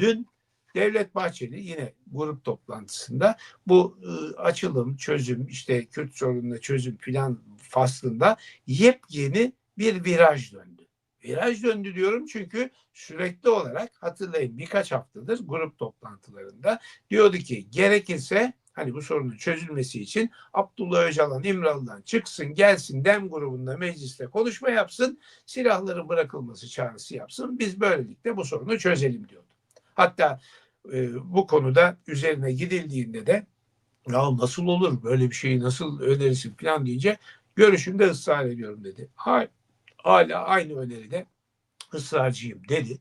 Dün Devlet Bahçeli yine grup toplantısında bu e, açılım, çözüm, işte Kürt sorununa çözüm plan faslında yepyeni bir viraj döndü. Viraj döndü diyorum çünkü sürekli olarak hatırlayın birkaç haftadır grup toplantılarında diyordu ki gerekirse hani bu sorunun çözülmesi için Abdullah Öcalan İmralı'dan çıksın gelsin DEM grubunda mecliste konuşma yapsın silahların bırakılması çağrısı yapsın biz böylelikle bu sorunu çözelim diyordu. Hatta e, bu konuda üzerine gidildiğinde de ya nasıl olur böyle bir şeyi nasıl önerirsin falan deyince görüşümde ısrar ediyorum dedi. Hala, aynı öneride ısrarcıyım dedi.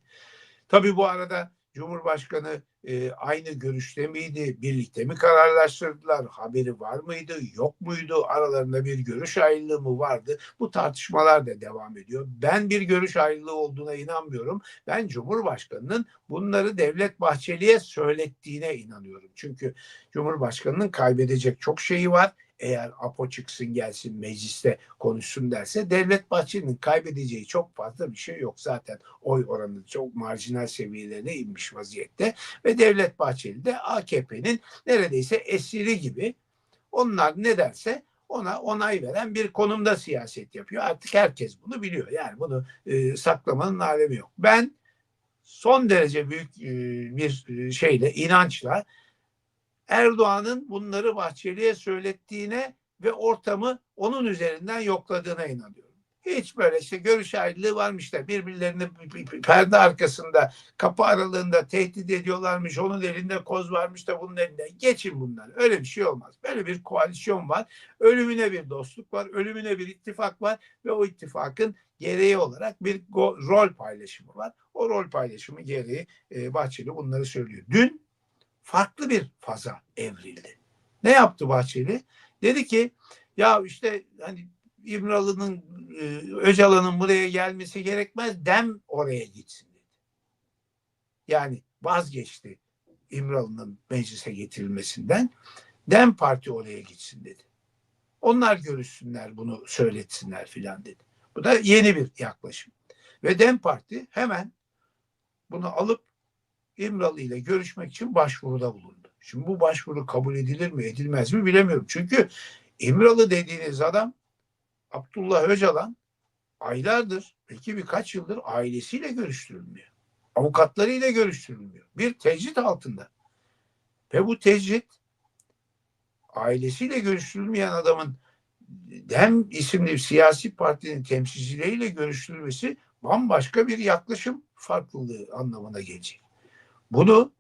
Tabii bu arada Cumhurbaşkanı e, aynı görüşte miydi? Birlikte mi kararlaştırdılar? Haberi var mıydı? Yok muydu? Aralarında bir görüş ayrılığı mı vardı? Bu tartışmalar da devam ediyor. Ben bir görüş ayrılığı olduğuna inanmıyorum. Ben Cumhurbaşkanı'nın bunları Devlet Bahçeli'ye söylettiğine inanıyorum. Çünkü Cumhurbaşkanı'nın kaybedecek çok şeyi var eğer APO çıksın gelsin mecliste konuşsun derse Devlet Bahçeli'nin kaybedeceği çok fazla bir şey yok. Zaten oy oranı çok marjinal seviyelerine inmiş vaziyette ve Devlet Bahçeli de AKP'nin neredeyse esiri gibi onlar ne derse ona onay veren bir konumda siyaset yapıyor. Artık herkes bunu biliyor. Yani bunu e, saklamanın alemi yok. Ben son derece büyük e, bir e, şeyle, inançla Erdoğan'ın bunları Bahçeli'ye söylettiğine ve ortamı onun üzerinden yokladığına inanıyorum. Hiç böyle işte görüş ayrılığı varmış da birbirlerini perde arkasında kapı aralığında tehdit ediyorlarmış. Onun elinde koz varmış da bunun elinde. Geçin bunları. Öyle bir şey olmaz. Böyle bir koalisyon var. Ölümüne bir dostluk var. Ölümüne bir ittifak var. Ve o ittifakın gereği olarak bir rol paylaşımı var. O rol paylaşımı gereği e, Bahçeli bunları söylüyor. Dün farklı bir faza evrildi. Ne yaptı Bahçeli? Dedi ki ya işte hani İmralı'nın e, Öcalan'ın buraya gelmesi gerekmez. Dem oraya gitsin dedi. Yani vazgeçti İmralı'nın meclise getirilmesinden. Dem Parti oraya gitsin dedi. Onlar görüşsünler bunu söyletsinler filan dedi. Bu da yeni bir yaklaşım. Ve Dem Parti hemen bunu alıp İmralı ile görüşmek için başvuruda bulundu. Şimdi bu başvuru kabul edilir mi edilmez mi bilemiyorum. Çünkü İmralı dediğiniz adam Abdullah Öcalan aylardır belki birkaç yıldır ailesiyle görüştürülmüyor. Avukatlarıyla görüştürülmüyor. Bir tecrit altında. Ve bu tecrit ailesiyle görüştürülmeyen adamın hem isimli siyasi partinin temsilcileriyle görüştürülmesi bambaşka bir yaklaşım farklılığı anlamına gelecek. Bunu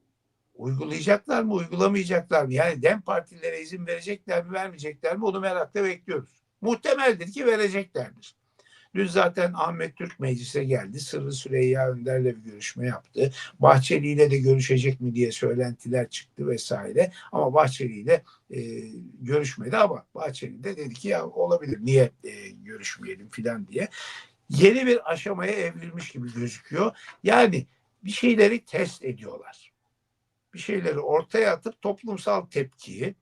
uygulayacaklar mı, uygulamayacaklar mı? Yani DEM partilere izin verecekler mi, vermeyecekler mi? Onu merakla bekliyoruz. Muhtemeldir ki vereceklerdir. Dün zaten Ahmet Türk meclise geldi. Sırrı Süreyya Önder'le bir görüşme yaptı. Bahçeli ile de görüşecek mi diye söylentiler çıktı vesaire. Ama Bahçeli ile e, görüşmedi ama Bahçeli de dedi ki ya olabilir niye e, görüşmeyelim filan diye. Yeni bir aşamaya evrilmiş gibi gözüküyor. Yani bir şeyleri test ediyorlar. Bir şeyleri ortaya atıp toplumsal tepkiyi,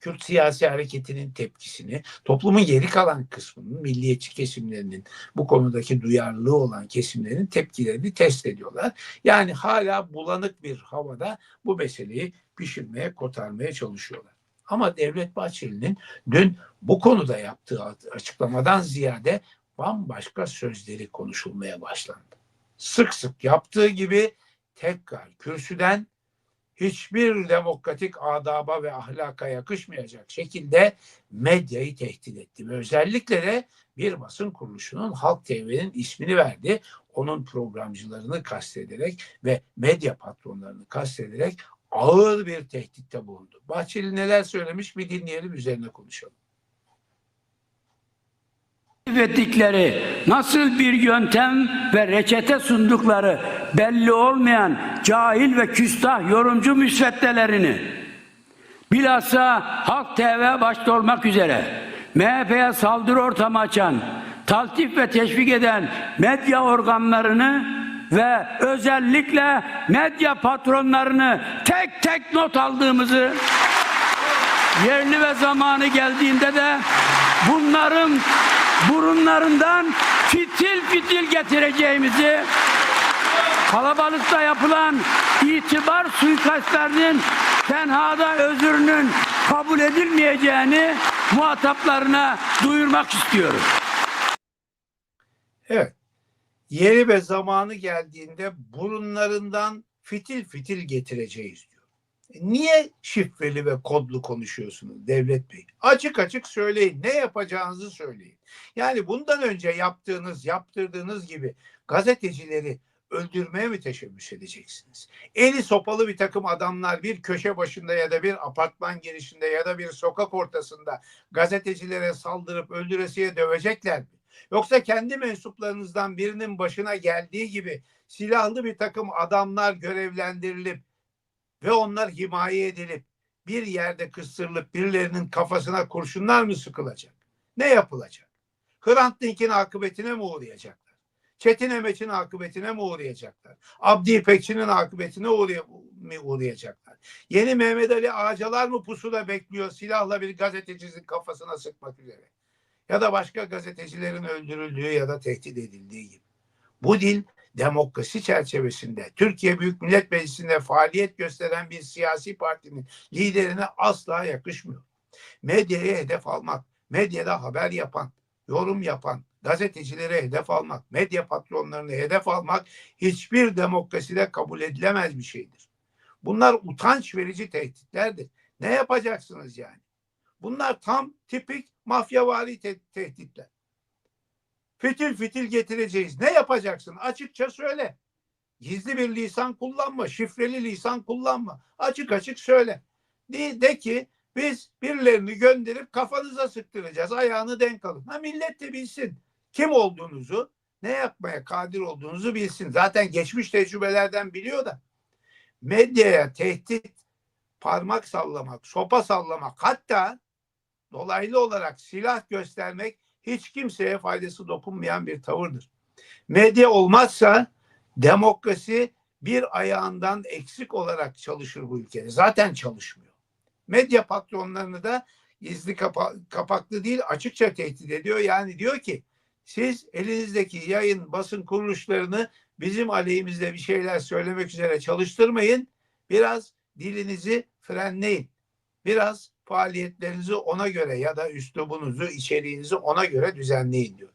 Kürt siyasi hareketinin tepkisini, toplumun geri kalan kısmının, milliyetçi kesimlerinin, bu konudaki duyarlılığı olan kesimlerin tepkilerini test ediyorlar. Yani hala bulanık bir havada bu meseleyi pişirmeye, kotarmaya çalışıyorlar. Ama Devlet Bahçeli'nin dün bu konuda yaptığı açıklamadan ziyade bambaşka sözleri konuşulmaya başlandı sık sık yaptığı gibi tekrar kürsüden hiçbir demokratik adaba ve ahlaka yakışmayacak şekilde medyayı tehdit etti. Ve özellikle de bir basın kuruluşunun Halk TV'nin ismini verdi. Onun programcılarını kastederek ve medya patronlarını kastederek ağır bir tehditte bulundu. Bahçeli neler söylemiş bir dinleyelim üzerine konuşalım ettikleri, nasıl bir yöntem ve reçete sundukları belli olmayan cahil ve küstah yorumcu müsveddelerini bilhassa Halk TV başta olmak üzere MHP'ye saldırı ortamı açan, taltif ve teşvik eden medya organlarını ve özellikle medya patronlarını tek tek not aldığımızı yerli ve zamanı geldiğinde de bunların burunlarından fitil fitil getireceğimizi kalabalıkta yapılan itibar suikastlarının tenhada özrünün kabul edilmeyeceğini muhataplarına duyurmak istiyorum. Evet. Yeri ve zamanı geldiğinde burunlarından fitil fitil getireceğiz diyor. Niye şifreli ve kodlu konuşuyorsunuz Devlet Bey? Açık açık söyleyin. Ne yapacağınızı söyleyin. Yani bundan önce yaptığınız, yaptırdığınız gibi gazetecileri öldürmeye mi teşebbüs edeceksiniz? Eli sopalı bir takım adamlar bir köşe başında ya da bir apartman girişinde ya da bir sokak ortasında gazetecilere saldırıp öldüresiye dövecekler mi? Yoksa kendi mensuplarınızdan birinin başına geldiği gibi silahlı bir takım adamlar görevlendirilip ve onlar himaye edilip bir yerde kıstırılıp birilerinin kafasına kurşunlar mı sıkılacak? Ne yapılacak? Hrant Dink'in akıbetine mi uğrayacaklar? Çetin Emeç'in akıbetine mi uğrayacaklar? Abdi İpekçi'nin akıbetine uğray- mi uğrayacaklar? Yeni Mehmet Ali Ağacalar mı pusuda bekliyor silahla bir gazetecisinin kafasına sıkmak üzere? Ya da başka gazetecilerin öldürüldüğü ya da tehdit edildiği gibi. Bu dil demokrasi çerçevesinde Türkiye Büyük Millet Meclisi'nde faaliyet gösteren bir siyasi partinin liderine asla yakışmıyor. Medyaya hedef almak, medyada haber yapan, yorum yapan, gazetecilere hedef almak, medya patronlarını hedef almak hiçbir demokraside kabul edilemez bir şeydir. Bunlar utanç verici tehditlerdir. Ne yapacaksınız yani? Bunlar tam tipik mafyavari te- tehditler. Fitil fitil getireceğiz. Ne yapacaksın? Açıkça söyle. Gizli bir lisan kullanma, şifreli lisan kullanma. Açık açık söyle. De, de ki biz birilerini gönderip kafanıza sıktıracağız. Ayağını denk alın. Ha millet de bilsin kim olduğunuzu, ne yapmaya kadir olduğunuzu bilsin. Zaten geçmiş tecrübelerden biliyor da. Medyaya tehdit, parmak sallamak, sopa sallamak hatta dolaylı olarak silah göstermek hiç kimseye faydası dokunmayan bir tavırdır. Medya olmazsa demokrasi bir ayağından eksik olarak çalışır bu ülkede. Zaten çalışmıyor. Medya patronlarını da gizli kapa- kapaklı değil açıkça tehdit ediyor. Yani diyor ki siz elinizdeki yayın basın kuruluşlarını bizim aleyhimizde bir şeyler söylemek üzere çalıştırmayın. Biraz dilinizi frenleyin. Biraz faaliyetlerinizi ona göre ya da üslubunuzu, içeriğinizi ona göre düzenleyin diyor.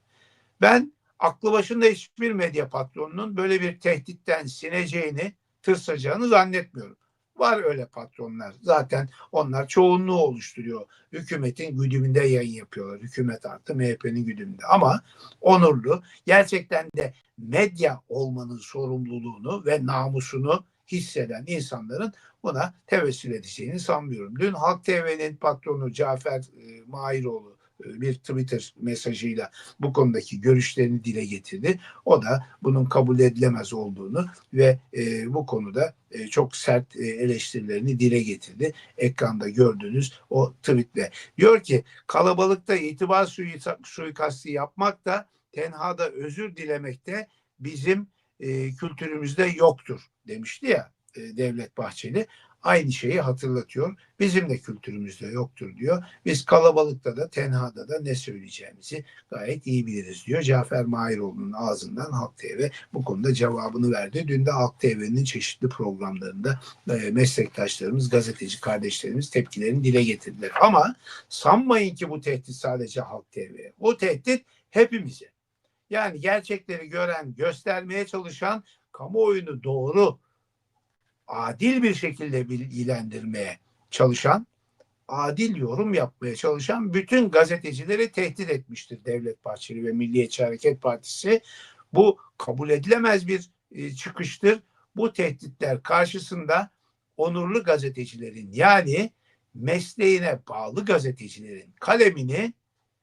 Ben aklı başında hiçbir medya patronunun böyle bir tehditten sineceğini, tırsacağını zannetmiyorum. Var öyle patronlar. Zaten onlar çoğunluğu oluşturuyor. Hükümetin güdümünde yayın yapıyorlar. Hükümet artı MHP'nin güdümünde. Ama onurlu, gerçekten de medya olmanın sorumluluğunu ve namusunu hisseden insanların buna tevessül edeceğini sanmıyorum. Dün Halk TV'nin patronu Cafer e, Mahiroğlu e, bir Twitter mesajıyla bu konudaki görüşlerini dile getirdi. O da bunun kabul edilemez olduğunu ve e, bu konuda e, çok sert e, eleştirilerini dile getirdi. Ekranda gördüğünüz o tweetle. Diyor ki kalabalıkta itibar suyu- suikastı yapmak da tenhada özür dilemek de bizim e, kültürümüzde yoktur demişti ya e, Devlet Bahçeli. Aynı şeyi hatırlatıyor. Bizim de kültürümüzde yoktur diyor. Biz kalabalıkta da tenhada da ne söyleyeceğimizi gayet iyi biliriz diyor. Cafer Mahiroğlu'nun ağzından Halk TV bu konuda cevabını verdi. Dün de Halk TV'nin çeşitli programlarında e, meslektaşlarımız, gazeteci kardeşlerimiz tepkilerini dile getirdiler. Ama sanmayın ki bu tehdit sadece Halk TV'ye. Bu tehdit hepimize. Yani gerçekleri gören, göstermeye çalışan, kamuoyunu doğru, adil bir şekilde bilgilendirmeye çalışan, adil yorum yapmaya çalışan bütün gazetecileri tehdit etmiştir Devlet Bahçeli ve Milliyetçi Hareket Partisi. Bu kabul edilemez bir e, çıkıştır. Bu tehditler karşısında onurlu gazetecilerin yani mesleğine bağlı gazetecilerin kalemini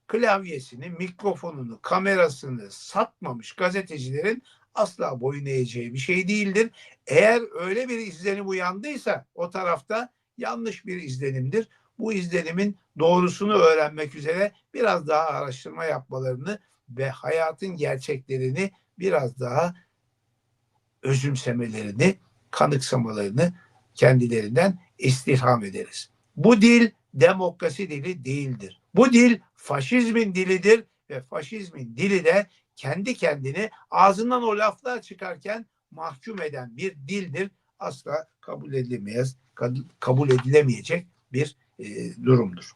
klavyesini, mikrofonunu, kamerasını satmamış gazetecilerin asla boyun eğeceği bir şey değildir. Eğer öyle bir izlenim uyandıysa o tarafta yanlış bir izlenimdir. Bu izlenimin doğrusunu öğrenmek üzere biraz daha araştırma yapmalarını ve hayatın gerçeklerini biraz daha özümsemelerini, kanıksamalarını kendilerinden istirham ederiz. Bu dil demokrasi dili değildir. Bu dil faşizmin dilidir ve faşizmin dili de kendi kendini ağzından o laflar çıkarken mahkum eden bir dildir. Asla kabul edilemeyez, kabul edilemeyecek bir e, durumdur.